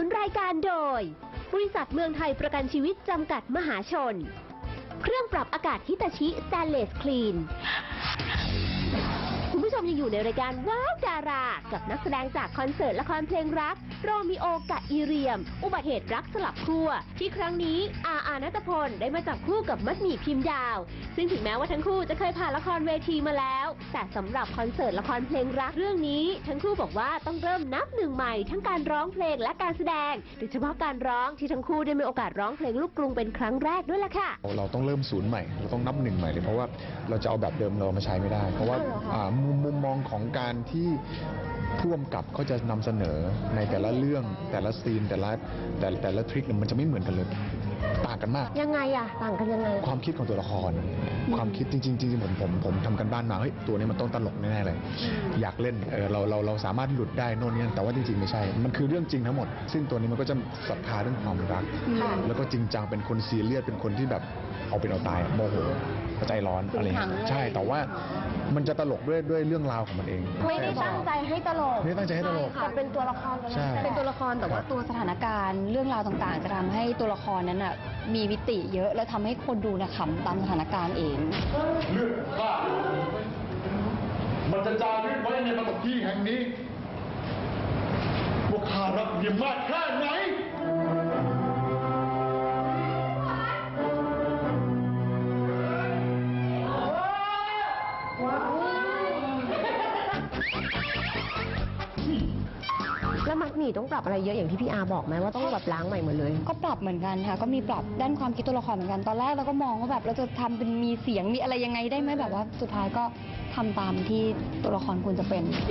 นุนรายการโดย บริษัทเมืองไทยประกันชีวิตจำกัดมหาชน เครื่องปรับอากาศฮิตาชิสแตนเลสคลีน มยังอยู่ในรายการว้าวดารา กับนักแสดงจากคอนเสิร์ตละครเพลงรัก โรมิโอกะอีเรียม อุบัติเหตุรักสลับขั้วที่ครั้งนี้อาอานัตพลได้มาจับคู่กับมัดหมี่พิมพ์ดาว ซึ่งถึงแม้ว่าทั้งคู่จะเคยผ่านละครเวทีมาแล้ว แต่สำหรับคอนเสิร์ตละครเพลงรักเรื่องนี้ ทั้งคู่บอกว่าต้องเริ่มนับหนึ่งใหม่ทั้งการร้องเพลงและการแสดงโดยเฉพาะการร้องที่ทั้งคู่ได้มีโอกาสร้องเพลงลูกกรุงเป็นครั้งแรกด้วยล่ะค่ะ เราต้องเริ่มศูนย์ใหม่เราต้องนับหนึ่งใหม่เลยเพราะว่าเราจะเอาแบบเดิมเรามาใช้ไม่ได้ เพราะว่าอ้าวเหรอคะอ่ามุมมุมมองของการที่ผู้กำกับเขาจะนำเสนอในแต่ละเรื่องแต่ละซีนแต่ละแต่แต่ละทริคเนี่ยมันจะไม่เหมือนกันเลย ต่างกันมาก ยังไงอะต่างกันยังไง ความคิดของตัวละคร ความคิดจริงๆจริงๆผมผมผมทำกันบ้านมาเฮ้ยตัวนี้มันต้องตลกแน่ๆเลย อยากเล่นเออเราเราเราสามารถหลุดได้โน่นนี่นั่นแต่ว่าจริงๆไม่ใช่ มันคือเรื่องจริงทั้งหมด ซึ่งตัวนี้มันก็จะศรัทธาเรื่องความรัก ค่ะ แล้วก็จริงจังเป็นคนซีเรียสเป็นคนที่แบบเอาเป็นเอาตายโมโหใจร้อนอะไรอย่างเงี้ยใช่แต่ว่ามันจะตลกด้วยด้วยเรื่องราวของมันเอง ไม่ได้ตั้งใจให้ตลกไม่ได้ตั้งใจให้ตลกแต่เป็นตัวละครใช่ เป็นตัวละครแต่ว่าตัวสถานการณ์เรื่องราวต่างๆ จะทำให้ตัวละครนั้นอะมีมิติเยอะแล้วทำให้คนดูนะขำตามสถานการณ์เอง เลือดข้ามันจะจารึกไว้ในปฐพีแห่งนี้ว่าข้ารักเมียมากแค่ไหน หมี่ต้องปรับอะไรเยอะอย่างที่พี่อาบอกไหมว่าต้องแบบล้างใหม่หมดเลย ก็ปรับเหมือนกันค่ะ ก็มีปรับด้านความคิดตัวละครเหมือนกัน ตอนแรกเราก็มองว่าแบบเราจะทำเป็นมีเสียงมีอะไรยังไงได้ไหมแบบว่าสุดท้ายก็ทำตามที่ตัวละครควรจะเป็น เ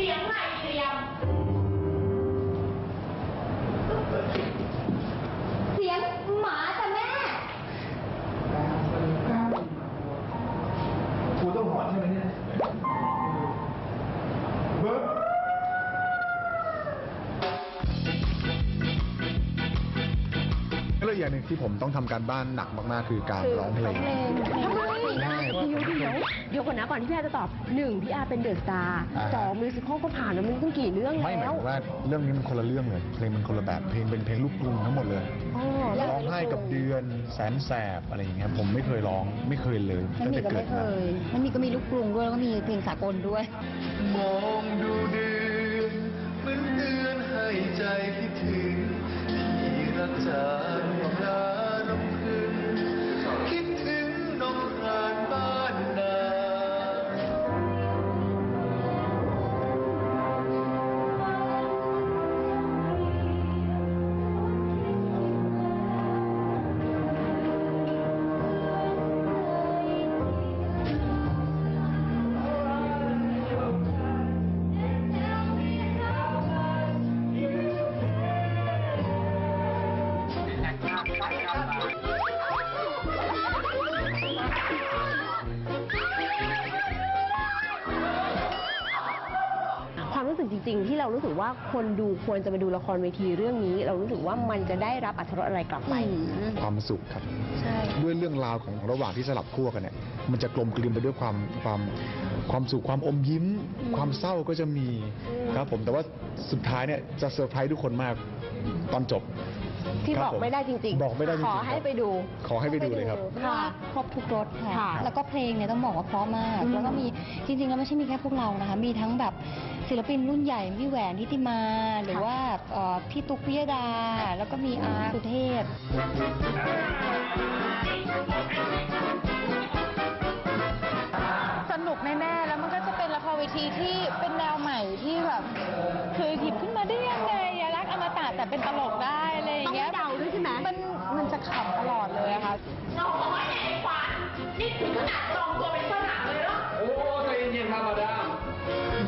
แล้วอีกอย่างหนึ่งที่ผมต้องทำการบ้านหนักมากๆ คือการร้องเพลง ทำไมใช่เดี๋ยวเดี๋ยวเดี๋ยวก่อนนะก่อนที่พี่อาจะตอบหนึ่งพี่อาเป็นเดอะสตาร์อ่า สองมิวสิควลก็ผ่านแล้วมันต้องกี่เรื่องไม่หมายแล้วถึงว่าเรื่องนี้มันคนละเรื่องเลยเพลงมันคนละแบบเพลงเป็นเพลงลูกกรุงทั้งหมดเลยอ๋อแล้วร้องไห้กับเดือนแสนแสบอะไรอย่างเงี้ยผมไม่เคยร้องไม่เคยเลยมันตั้งมีแต่ก็เกิไม่ดเคมายมันมีก็มีลูกกรุงด้วยแล้วก็มีเพลงสากลด้วย มองดูเดื สึกจริง ๆ ที่เรารู้สึกว่าคนดูควรจะไปดูละครเวทีเรื่องนี้ เรารู้สึกว่ามันจะได้รับอรรถรสอะไรกลับไป ความสุขครับ ใช่ ด้วยเรื่องราวของระหว่างที่สลับขั้วกันเนี่ยมันจะกลมกลืนไปด้วยความความความสุขความอมยิ้ม ความเศร้าก็จะมีครับผมแต่ว่าสุดท้ายเนี่ยจะเซอร์ไพรส์ทุกคนมากตอนจบ ที่ครับบอกผมไม่ได้จริงๆบอกไม่ได้จริงๆขอให้ไปดู ขอให้ไปดูเลยครับ ค่ะ ครบทุกรสค่ะ ค่ะแล้วก็เพลงเนี่ยต้องบอกว่าเพราะมาก อืมแล้วก็มีจริงๆแล้วไม่ใช่มีแค่พวกเรานะคะ มีทั้งแบบศิลปินรุ่นใหญ่พี่แหวนทิติมา หรือว่าเอ่อพี่ตุ๊กพิยดา แล้วก็มีอาร์สุเทพ สนุกแน่ๆ แล้วมันก็จะเป็นละครเวทีที่เป็นแนวใหม่ที่แบบ คือหยิบขึ้นมาได้ยังไงอะ รักอมตะแต่เป็นตลกได้อะไรอย่างเงี้ยต้องเดาด้วยใช่ไหมมันมันจะขำตลอดเลยอะค่ะโอ้ใจเย็นๆครับมาดาม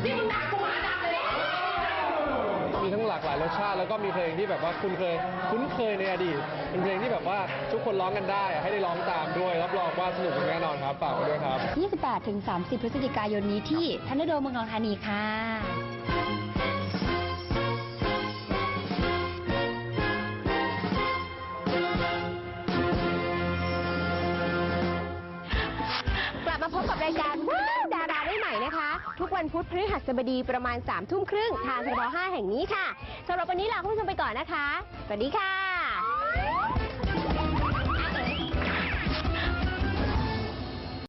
มีทั้งหลากหลายรสชาติแล้วก็มีเพลงที่แบบว่าคุณเคยคุ้นเคยในอดีตเป็นเพลงที่แบบว่าทุกคนร้องกันได้อะให้ได้ร้องตามด้วยรับรองว่าสนุกอย่างแน่นอนครับฝากไว้ด้วยครับ 28ถึง30 พฤศจิกายนนี้ที่ทันเดอร์โดมเมืองทองธานีค่ะ รายการว้าวดาราได้ใหม่นะคะ ทุกวันพุธพฤหัสบดีประมาณ3ามทุ่มครึ่งทางทบ5แห่งนี้ค่ะสำหรับวันนี้ลาคุณผู้ชมไปก่อนนะคะ สวัสดีค่ะ